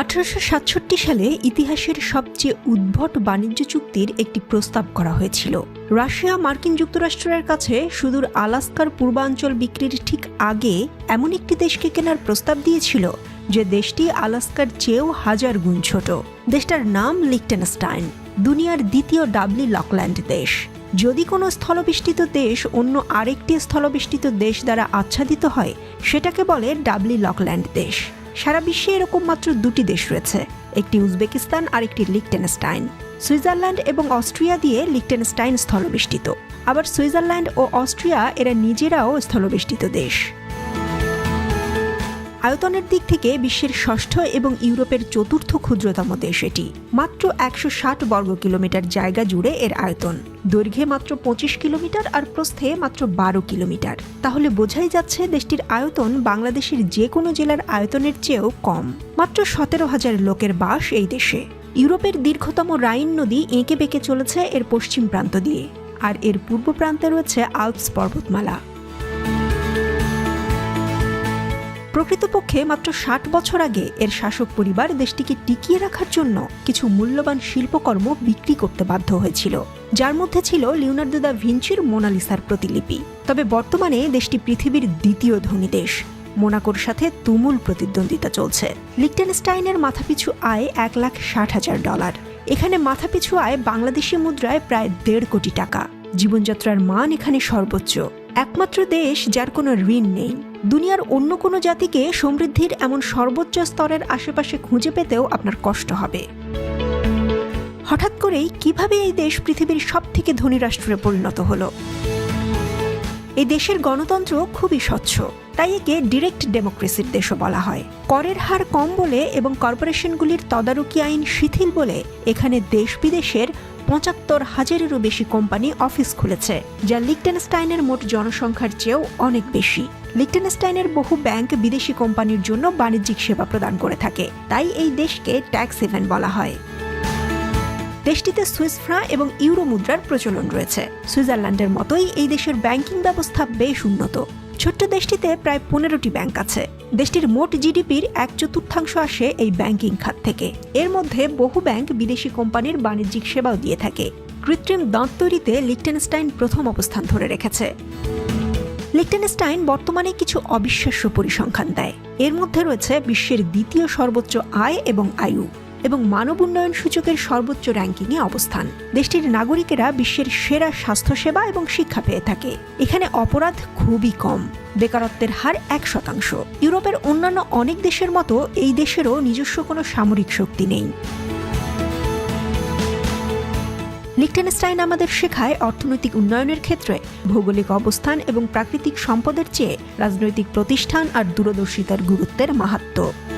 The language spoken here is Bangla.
আঠারোশো সাতষট্টি সালে ইতিহাসের সবচেয়ে উদ্ভট বাণিজ্য চুক্তির একটি প্রস্তাব করা হয়েছিল। রাশিয়া মার্কিন যুক্তরাষ্ট্রের কাছে সুদূর আলাস্কার পূর্বাঞ্চল বিক্রির ঠিক আগে এমন একটি দেশকে কেনার প্রস্তাব দিয়েছিল, যে দেশটি আলাস্কার চেয়েও হাজার গুণ ছোট। দেশটার নাম লিকটেনস্টাইন দুনিয়ার দ্বিতীয় ডাবলি লকল্যান্ড দেশ। যদি কোনো স্থলবেষ্টিত দেশ অন্য আরেকটি স্থলবেষ্টিত দেশ দ্বারা আচ্ছাদিত হয়, সেটাকে বলে ডাবলি লকল্যান্ড দেশ। সারা বিশ্বে এরকম মাত্র দুটি দেশ রয়েছে, একটি উজবেকিস্তান আর একটি লিকটেনস্টাইন সুইজারল্যান্ড এবং অস্ট্রিয়া দিয়ে লিকটেনস্টাইন স্থলবেষ্টিত। আবার সুইজারল্যান্ড ও অস্ট্রিয়া এরা নিজেরাও স্থলবেষ্টিত দেশ। আয়তনের দিক থেকে বিশ্বের ষষ্ঠ এবং ইউরোপের চতুর্থ ক্ষুদ্রতম দেশ এটি। মাত্র একশো ষাট বর্গ কিলোমিটার জায়গা জুড়ে এর আয়তন। দৈর্ঘ্যে মাত্র পঁচিশ কিলোমিটার আর প্রস্থে মাত্র বারো কিলোমিটার। তাহলে বোঝাই যাচ্ছে দেশটির আয়তন বাংলাদেশের যে কোনো জেলার আয়তনের চেয়েও কম। মাত্র সতেরো হাজার লোকের বাস এই দেশে। ইউরোপের দীর্ঘতম রাইন নদী এঁকে বেঁকে চলেছে এর পশ্চিম প্রান্ত দিয়ে। আর এর পূর্ব প্রান্তে রয়েছে আলপস পর্বতমালা। প্রকৃতপক্ষে মাত্র ষাট বছর আগে এর শাসক পরিবার দেশটিকে টিকিয়ে রাখার জন্য কিছু মূল্যবান শিল্পকর্ম বিক্রি করতে বাধ্য হয়েছিল, যার মধ্যে ছিল লিওনার্দো দা ভিঞ্চির মোনালিসার প্রতিলিপি। তবে বর্তমানে দেশটি পৃথিবীর দ্বিতীয় ধনী দেশ। মোনাকোর সাথে তুমুল প্রতিদ্বন্দ্বিতা চলছে। লিকটেনস্টাইনের মাথাপিছু আয় এক লাখ ষাট হাজার ডলার। এখানে মাথাপিছু আয় বাংলাদেশি মুদ্রায় প্রায় দেড় কোটি টাকা। জীবনযাত্রার মান এখানে সর্বোচ্চ। একমাত্র দেশ যার কোনো ঋণ নেই। দুনিয়ার অন্য কোনো জাতিকে সমৃদ্ধির এমন সর্বোচ্চ স্তরের আশেপাশে খুঁজে পেতেও আপনার কষ্ট হবে। হঠাৎ করেই কীভাবে এই দেশ পৃথিবীর সব থেকে ধনী রাষ্ট্রে পরিণত হলো? এই দেশের গণতন্ত্র খুবই স্বচ্ছ, তাই একে ডিরেক্ট ডেমোক্রেসির দেশও বলা হয়। করের হার কম বলে এবং কর্পোরেশনগুলির তদারকি আইন শিথিল বলে এখানে দেশ বিদেশের পঁচাত্তর হাজারেরও বেশি কোম্পানি অফিস খুলেছে, যা লিকটেনস্টাইনের মোট জনসংখ্যার চেয়েও অনেক বেশি। লিকটেনস্টাইনের বহু ব্যাংক বিদেশি কোম্পানির জন্য বাণিজ্যিক সেবা প্রদান করে থাকে, তাই এই দেশকে ট্যাক্স হেভেন বলা হয়। দেশটিতে সুইস ফ্রাঁ এবং ইউরো মুদ্রার প্রচলন রয়েছে। সুইজারল্যান্ডের মতোই এই দেশের ব্যাংকিং ব্যবস্থা বেশ উন্নত। ছোট্ট দেশটিতে প্রায় পনেরোটি ব্যাংক আছে। দেশটির মোট জিডিপির এক চতুর্থাংশ আসে এই ব্যাংকিং খাত থেকে। এর মধ্যে বহু ব্যাংক বিদেশি কোম্পানির বাণিজ্যিক সেবাও দিয়ে থাকে। কৃত্রিম দাঁত তৈরিতে লিকটেনস্টাইন প্রথম অবস্থান ধরে রেখেছে। লিকটেনস্টাইন বর্তমানে কিছু অবিশ্বাস্য পরিসংখ্যান দেয়। এর মধ্যে রয়েছে বিশ্বের দ্বিতীয় সর্বোচ্চ আয় এবং আয়ু। এবং মানব উন্নয়ন সূচকের সর্বোচ্চ র্যাঙ্কিংয়ে অবস্থান। দেশটির নাগরিকেরা বিশ্বের সেরা স্বাস্থ্যসেবা এবং শিক্ষা পেয়ে থাকে। এখানে অপরাধ খুবই কম। বেকারত্বের হার এক শতাংশ। ইউরোপের অন্যান্য অনেক দেশের মতো এই দেশেরও নিজস্ব কোনো সামরিক শক্তি নেই। লিকটেনস্টাইন আমাদের শেখায় অর্থনৈতিক উন্নয়নের ক্ষেত্রে ভৌগোলিক অবস্থান এবং প্রাকৃতিক সম্পদের চেয়ে রাজনৈতিক প্রতিষ্ঠান আর দূরদর্শিতার গুরুত্বের মাহাত্ম্য